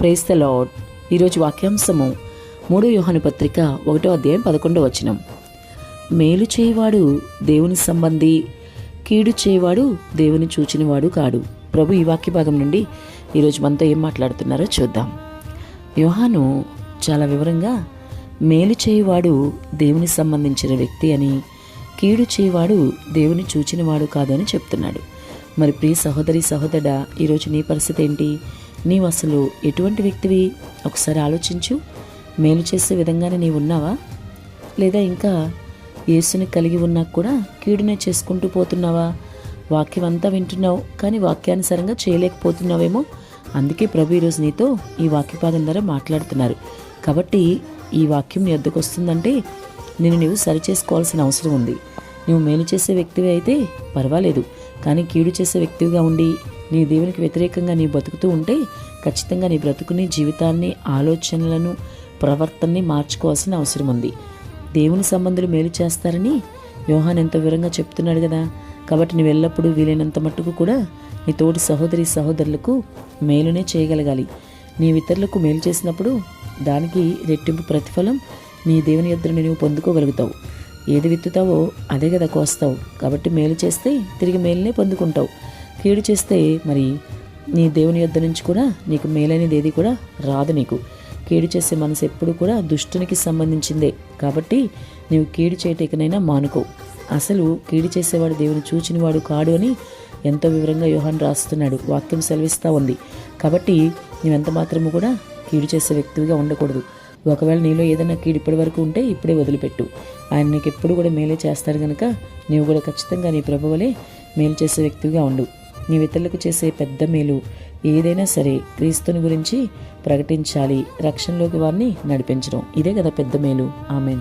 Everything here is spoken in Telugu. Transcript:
ప్రేస్ ద లాడ్ ఈరోజు వాక్యాంశము మూడో యోహాను పత్రిక ఒకటో అధ్యాయం పదకొండో వచనం. మేలు చేయవాడు దేవుని సంబంధి కీడు చేయవాడు దేవుని చూచినవాడు కాడు. ప్రభు ఈ వాక్య భాగం నుండి ఈరోజు మనతో ఏం మాట్లాడుతున్నారో చూద్దాం. యోహాను చాలా వివరంగా మేలు చేయవాడు దేవుని సంబంధించిన వ్యక్తి అని కీడు చేయవాడు దేవుని చూచినవాడు కాదు అని చెప్తున్నాడు. మరి ప్రియ సహోదరి సహోదరా ఈరోజు నీ పరిస్థితి ఏంటి? నీవు అసలు ఎటువంటి వ్యక్తివి? ఒకసారి ఆలోచించు. మేలు చేసే విధంగానే నీవు ఉన్నావా లేదా ఇంకా యేసుని కలిగి ఉన్నా కూడా కీడునే చేసుకుంటూ పోతున్నావా? వాక్యం అంతా వింటున్నావు కానీ వాక్యానుసారంగా చేయలేకపోతున్నావేమో? అందుకే ప్రభు ఈరోజు నీతో ఈ వాక్యపాదం ద్వారా మాట్లాడుతున్నారు. కాబట్టి ఈ వాక్యం నీ వద్దకు వస్తుందంటే నేను నీవు సరిచేసుకోవాల్సిన అవసరం ఉంది. నువ్వు మేలు చేసే వ్యక్తివి అయితే పర్వాలేదు. కానీ కీడు చేసే వ్యక్తివిగా ఉండి నీ దేవునికి వ్యతిరేకంగా నీ బతుకుతూ ఉంటే ఖచ్చితంగా నీ బ్రతుకుని జీవితాన్ని ఆలోచనలను ప్రవర్తనని మార్చుకోవాల్సిన అవసరం ఉంది. దేవుని సంబంధులు మేలు చేస్తారని యోహాన్ ఎంతో వివరంగా చెప్తున్నాడు కదా. కాబట్టి నువ్వు ఎల్లప్పుడూ వీలైనంత మట్టుకు కూడా నీ తోటి సహోదరి సహోదరులకు మేలునే చేయగలగాలి. నీ ఇతరులకు మేలు చేసినప్పుడు దానికి రెట్టింపు ప్రతిఫలం నీ దేవుని యొద్దను నువ్వు పొందుకోగలుగుతావు. ఏది విత్తుతావో అదే కదా కోస్తావు. కాబట్టి మేలు చేస్తే తిరిగి మేలునే పొందుకుంటావు. కీడు చేస్తే మరి నీ దేవుని యొద్ద నుంచి కూడా నీకు మేలైనది ఏది కూడా రాదు నీకు. కీడు చేసే మనసు ఎప్పుడు కూడా దుష్టునికి సంబంధించిందే. కాబట్టి నీవు కీడు చేయటకనైనా మానుకో. అసలు కీడు చేసేవాడు దేవుని చూచినవాడు కాడు అని ఎంతో వివరంగా యోహాన్ రాస్తున్నాడు. వాక్యం సెలవిస్తూ ఉంది. కాబట్టి నువ్వెంత మాత్రము కూడా కీడు చేసే వ్యక్తిగా ఉండకూడదు. ఒకవేళ నీలో ఏదైనా కీడు ఇప్పటి వరకు ఉంటే ఇప్పుడే వదిలిపెట్టు. ఆయన నీకు ఎప్పుడు కూడా మేలే చేస్తాడు కనుక నీవు కూడా ఖచ్చితంగా నీ ప్రభువలే మేలు చేసే వ్యక్తిగా ఉండు. నీ ఇతరులకు చేసే పెద్ద మేలు. ఏదైనా సరే క్రీస్తుని గురించి ప్రకటించాలి. రక్షణలోకి వారిని నడిపించడం. ఇదే కదా పెద్ద మేలు. ఆమెన్.